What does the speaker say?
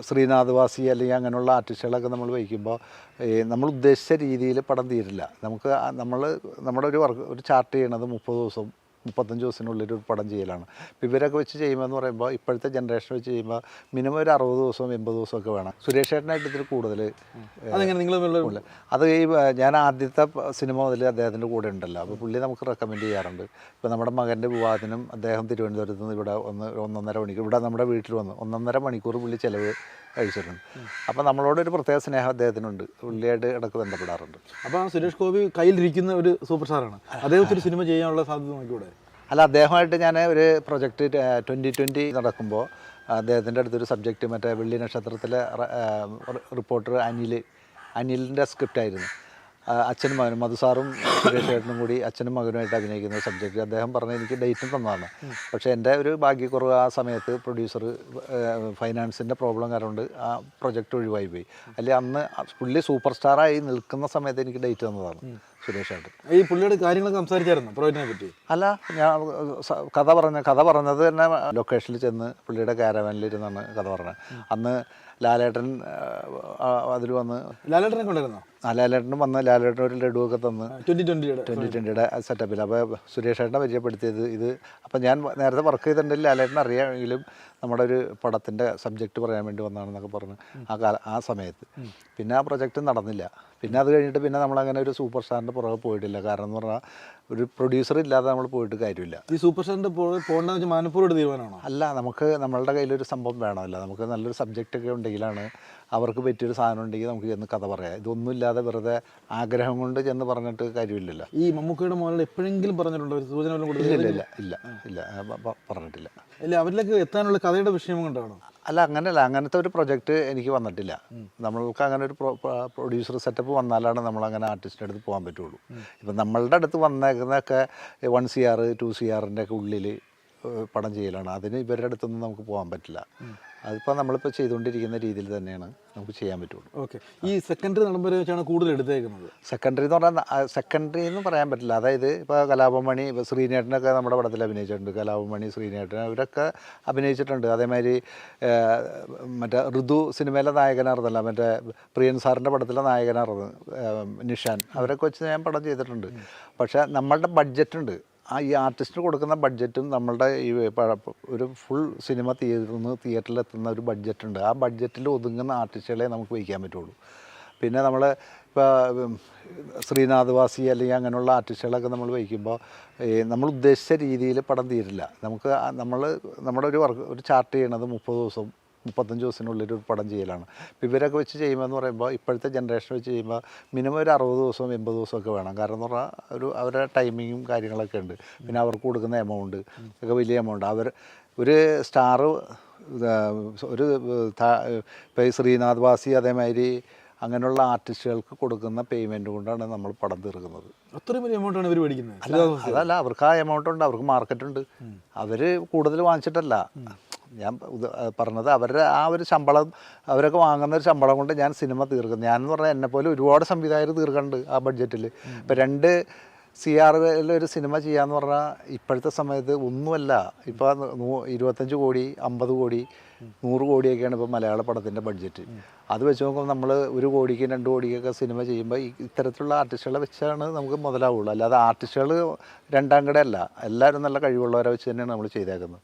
ശ്രീനാഥ് വാസി അല്ലെങ്കിൽ അങ്ങനെയുള്ള ആർട്ടിസ്റ്റുകളൊക്കെ നമ്മൾ വഹിക്കുമ്പോൾ നമ്മൾ ഉദ്ദേശിച്ച രീതിയിൽ പടം തീരില്ല. നമുക്ക് നമ്മൾ നമ്മുടെ ഒരു വർക്ക് ഒരു ചാർട്ട് ചെയ്യണത് മുപ്പത് ദിവസം മുപ്പത്തഞ്ച് ദിവസത്തിനുള്ളിൽ ഒരു പടം ചെയ്യലാണ്. ഇപ്പോൾ ഇവരൊക്കെ വെച്ച് ചെയ്യുമ്പോൾ എന്ന് പറയുമ്പോൾ ഇപ്പോഴത്തെ ജനറേഷൻ വെച്ച് ചെയ്യുമ്പോൾ മിനിമം ഒരു അറുപത് ദിവസവും എൺപത് ദിവസമൊക്കെ വേണം. സുരേഷ് ചേട്ടനായിട്ട് ഇതിൽ കൂടുതൽ അതെങ്ങനെ നിങ്ങൾ ഇല്ല. അത് ഈ ഞാൻ ആദ്യത്തെ സിനിമ മുതൽ അദ്ദേഹത്തിന്റെ കൂടെ ഉണ്ടല്ലോ. അപ്പോൾ പുള്ളി നമുക്ക് റെക്കമെൻഡ് ചെയ്യാറുണ്ട്. ഇപ്പോൾ നമ്മുടെ മകന്റെ വിവാഹത്തിനും അദ്ദേഹം തിരുവനന്തപുരത്ത് നിന്ന് ഇവിടെ ഒന്ന് ഒന്നൊന്നര മണിക്കൂർ ഇവിടെ നമ്മുടെ വീട്ടിൽ വന്ന്. ഒന്നൊന്നര മണിക്കൂർ പുള്ളി ചിലവ് കഴിച്ചിട്ടുണ്ട്. അപ്പോൾ നമ്മളോടൊരു പ്രത്യേക സ്നേഹം അദ്ദേഹത്തിനുണ്ട്. പുള്ളിയായിട്ട് ഇടയ്ക്ക് ബന്ധപ്പെടാറുണ്ട്. അപ്പോൾ സുരേഷ് ഗോപി കയ്യിലിരിക്കുന്ന ഒരു സൂപ്പർ സ്റ്റാറാണ് അദ്ദേഹത്തിന് ഒരു സിനിമ ചെയ്യാനുള്ള സാധ്യത നോക്കിയൂടെ അല്ല അദ്ദേഹമായിട്ട് ഞാൻ ഒരു പ്രൊജക്റ്റ് ട്വന്റി ട്വന്റി നടക്കുമ്പോൾ അദ്ദേഹത്തിന്റെ അടുത്തൊരു സബ്ജക്റ്റ് മറ്റേ വെള്ളി നക്ഷത്രത്തിലെ റിപ്പോർട്ടർ അനിൽ അനിലിന്റെ സ്ക്രിപ്റ്റായിരുന്നു. അച്ഛനും മകനും മധുസാറും സുരേഷ് ചേട്ടനും കൂടി അച്ഛനും മകനുമായിട്ട് അഭിനയിക്കുന്ന സബ്ജക്റ്റ് അദ്ദേഹം പറഞ്ഞ എനിക്ക് ഡേറ്റും തന്നതാണ്. പക്ഷേ എന്റെ ഒരു ഭാഗ്യക്കുറവ് ആ സമയത്ത് പ്രൊഡ്യൂസർ ഫൈനാൻസിന്റെ പ്രോബ്ലം കാരണം കൊണ്ട് ആ പ്രൊജക്റ്റ് ഒഴിവായി പോയി. അല്ലെങ്കിൽ അന്ന് പുള്ളി സൂപ്പർ സ്റ്റാറായി നിൽക്കുന്ന സമയത്ത് എനിക്ക് ഡേറ്റ് തന്നതാണ്. ഈ പുള്ളിയുടെ കാര്യങ്ങളൊക്കെ സംസാരിച്ചായിരുന്നു പ്രോജക്റ്റിനെ പറ്റി? അല്ല ഞാൻ കഥ പറഞ്ഞ കഥ പറഞ്ഞത് തന്നെ ലൊക്കേഷനിൽ ചെന്ന് പുള്ളിയുടെ കാരവാനിലിരുന്നാണ് കഥ പറഞ്ഞത്. അന്ന് ലാലേട്ടൻ അതിൽ വന്ന് ലാലേട്ടനെ കൊണ്ടുവരുന്നു? ആ ലാലേട്ടനും വന്ന് ലാലേട്ടൻ ഒരു ലഡുവൊക്കെ തന്ന് ട്വന്റി ട്വന്റി ട്വന്റി ട്വന്റിയുടെ സെറ്റപ്പിൽ അപ്പോൾ സുരേഷ് ഏട്ടനെ പരിചയപ്പെടുത്തിയത് ഇത്. അപ്പം ഞാൻ നേരത്തെ വർക്ക് ചെയ്തിട്ടുണ്ടെങ്കിൽ ലാലേട്ടൻ അറിയാമെങ്കിലും നമ്മുടെ ഒരു പടത്തിന്റെ സബ്ജക്റ്റ് പറയാൻ വേണ്ടി വന്നാണെന്നൊക്കെ പറഞ്ഞ് ആ കാല ആ സമയത്ത്. പിന്നെ ആ പ്രൊജക്റ്റ് നടന്നില്ല. പിന്നെ അത് കഴിഞ്ഞിട്ട് പിന്നെ നമ്മളങ്ങനെ ഒരു സൂപ്പർ സ്റ്റാറിന്റെ പുറകെ പോയിട്ടില്ല. കാരണം എന്ന് പറഞ്ഞാൽ ഒരു പ്രൊഡ്യൂസർ ഇല്ലാതെ നമ്മൾ പോയിട്ട് കാര്യമില്ല. ഈ സൂപ്പർ സ്റ്റാറിന്റെ പോകേണ്ടത് വെച്ചാൽ മാനപ്പൂർവം തീരുമാനമാണോ? അല്ല നമുക്ക് നമ്മളുടെ കയ്യിലൊരു സംഭവം വേണമല്ല. നമുക്ക് നല്ലൊരു സബ്ജക്റ്റ് ഒക്കെ ഉണ്ടെങ്കിലാണ് അവർക്ക് പറ്റിയൊരു സാധനം ഉണ്ടെങ്കിൽ നമുക്ക് ചെന്ന് കഥ പറയാം. ഇതൊന്നുമില്ലാതെ വെറുതെ ആഗ്രഹം കൊണ്ട് ചെന്ന് പറഞ്ഞിട്ട് കാര്യമില്ലല്ലോ. ഈ മമ്മൂക്കയുടെ മോനോട് എപ്പോഴെങ്കിലും പറഞ്ഞിട്ടുണ്ടോ? ഒരു സൂചന ഇല്ല ഇല്ല ഇല്ല പറഞ്ഞിട്ടില്ല. ഇല്ല അവരിലേക്ക് എത്താനുള്ള കഥയുടെ വിഷയം കൊണ്ടാണോ? അല്ല അങ്ങനെയല്ല അങ്ങനത്തെ ഒരു പ്രൊജക്റ്റ് എനിക്ക് വന്നിട്ടില്ല. നമ്മൾക്ക് അങ്ങനെ ഒരു പ്രൊഡ്യൂസർ സെറ്റപ്പ് വന്നാലാണ് നമ്മൾ അങ്ങനെ ആർട്ടിസ്റ്റിന്റെ അടുത്ത് പോകാൻ പറ്റുള്ളൂ. ഇപ്പം നമ്മളുടെ അടുത്ത് വന്നേക്കുന്നതൊക്കെ one C R two C ആറിന്റെ ഒക്കെ ഉള്ളിൽ പടം ചെയ്യലാണ്. അതിന് ഇവരുടെ അടുത്തൊന്നും നമുക്ക് പോകാൻ പറ്റില്ല. അതിപ്പോൾ നമ്മളിപ്പോൾ ചെയ്തുകൊണ്ടിരിക്കുന്ന രീതിയിൽ തന്നെയാണ് നമുക്ക് ചെയ്യാൻ പറ്റുള്ളൂ. ഓക്കെ. ഈ സെക്കൻഡറി നടമ്പരെ വെച്ചാണ് കൂടുതൽ എടുത്തേക്കുന്നത്. സെക്കൻഡറി എന്ന് പറഞ്ഞാൽ സെക്കൻഡറി എന്ന് പറയാൻ പറ്റില്ല. അതായത് ഇപ്പോൾ കലാപമണി ഇപ്പോൾ ശ്രീനേട്ടനൊക്കെ നമ്മുടെ പടത്തിൽ അഭിനയിച്ചിട്ടുണ്ട്. കലാപമണി ശ്രീനേട്ടൻ അവരൊക്കെ അഭിനയിച്ചിട്ടുണ്ട്. അതേമാതിരി മറ്റേ ഋതു സിനിമയിലെ നായകനായിരുന്നല്ല. മറ്റേ പ്രിയൻ സാറിന്റെ പടത്തിലെ നായകനായിരുന്നു ഏഹ്, നിഷാൻ. അവരൊക്കെ വെച്ച് ഞാൻ പടം ചെയ്തിട്ടുണ്ട്. പക്ഷേ നമ്മളുടെ ബഡ്ജറ്റ് ഉണ്ട്. ആ ഈ ആർട്ടിസ്റ്റ് കൊടുക്കുന്ന ബഡ്ജറ്റും നമ്മളുടെ ഈ ഒരു ഫുൾ സിനിമ തിയേറ്ററിൽ നിന്ന് തിയേറ്ററിലെത്തുന്ന ഒരു ബഡ്ജറ്റുണ്ട്. ആ ബഡ്ജറ്റിൽ ഒതുങ്ങുന്ന ആർട്ടിസ്റ്റുകളെ നമുക്ക് വഹിക്കാൻ പറ്റുള്ളൂ. പിന്നെ നമ്മൾ ഇപ്പോൾ ശ്രീനാഥ് വാസി അല്ലെങ്കിൽ അങ്ങനെയുള്ള ആർട്ടിസ്റ്റുകളൊക്കെ നമ്മൾ വഹിക്കുമ്പോൾ നമ്മൾ ഉദ്ദേശിച്ച രീതിയിൽ പടം തീരില്ല. നമുക്ക് നമ്മൾ നമ്മുടെ ഒരു വർക്ക് ഒരു ചാർട്ട് ചെയ്യണത് മുപ്പത് ദിവസം മുപ്പത്തഞ്ച് ദിവസത്തിനുള്ളിൽ ഒരു പടം ചെയ്യലാണ്. ഇപ്പോൾ ഇവരൊക്കെ വെച്ച് ചെയ്യുമ്പോൾ എന്ന് പറയുമ്പോൾ ഇപ്പോഴത്തെ ജനറേഷൻ വെച്ച് ചെയ്യുമ്പോൾ മിനിമം ഒരു അറുപത് ദിവസവും എൺപത് ദിവസമൊക്കെ വേണം. കാരണം എന്ന് പറഞ്ഞാൽ ഒരു അവരുടെ ടൈമിങ്ങും കാര്യങ്ങളൊക്കെ ഉണ്ട്. പിന്നെ അവർക്ക് കൊടുക്കുന്ന എമൗണ്ട് ഒക്കെ വലിയ എമൗണ്ട് അവർ ഒരു സ്റ്റാർ ഒരു ഇപ്പോൾ ശ്രീനാഥ് വാസി അതേമാതിരി അങ്ങനെയുള്ള ആർട്ടിസ്റ്റുകൾക്ക് കൊടുക്കുന്ന പേയ്മെന്റ് കൊണ്ടാണ് നമ്മൾ പടം തീർക്കുന്നത്. അത്രയും വലിയ എമൗണ്ടാണ് ഇവർ മേടിക്കുന്നത്? അതല്ല അവർക്ക് ആ എമൗണ്ട് ഉണ്ട് അവർക്ക് മാർക്കറ്റ് ഉണ്ട്. അവർ കൂടുതൽ വാങ്ങിച്ചിട്ടല്ല. ഞാൻ പറഞ്ഞത് അവരുടെ ആ ഒരു ശമ്പളം അവരൊക്കെ വാങ്ങുന്ന ഒരു ശമ്പളം കൊണ്ട് ഞാൻ സിനിമ തീർക്കും. ഞാൻ എന്ന് പറഞ്ഞാൽ എന്നെപ്പോലെ ഒരുപാട് സംവിധായകർ തീർക്കുന്നുണ്ട് ആ ബഡ്ജറ്റിൽ ഇപ്പം രണ്ട് സി ആർ ഒരു സിനിമ ചെയ്യാന്ന് പറഞ്ഞാൽ ഇപ്പോഴത്തെ സമയത്ത് ഒന്നുമല്ല. ഇപ്പോൾ ഇരുപത്തഞ്ച് കോടി അമ്പത് കോടി നൂറ് കോടിയൊക്കെയാണ് ഇപ്പോൾ മലയാള പടത്തിന്റെ ബഡ്ജറ്റ്. അത് വെച്ച് നോക്കുമ്പോൾ നമ്മൾ ഒരു കോടിക്ക് രണ്ട് കോടിക്കൊക്കെ സിനിമ ചെയ്യുമ്പോൾ ഇത്തരത്തിലുള്ള ആർട്ടിസ്റ്റുകളെ വെച്ചാണ് നമുക്ക് മുതലാവുള്ളൂ. അല്ലാതെ ആർട്ടിസ്റ്റുകൾ രണ്ടാം കടയല്ല. എല്ലാവരും നല്ല കഴിവുള്ളവരെ വെച്ച് തന്നെയാണ് നമ്മൾ ചെയ്തേക്കുന്നത്.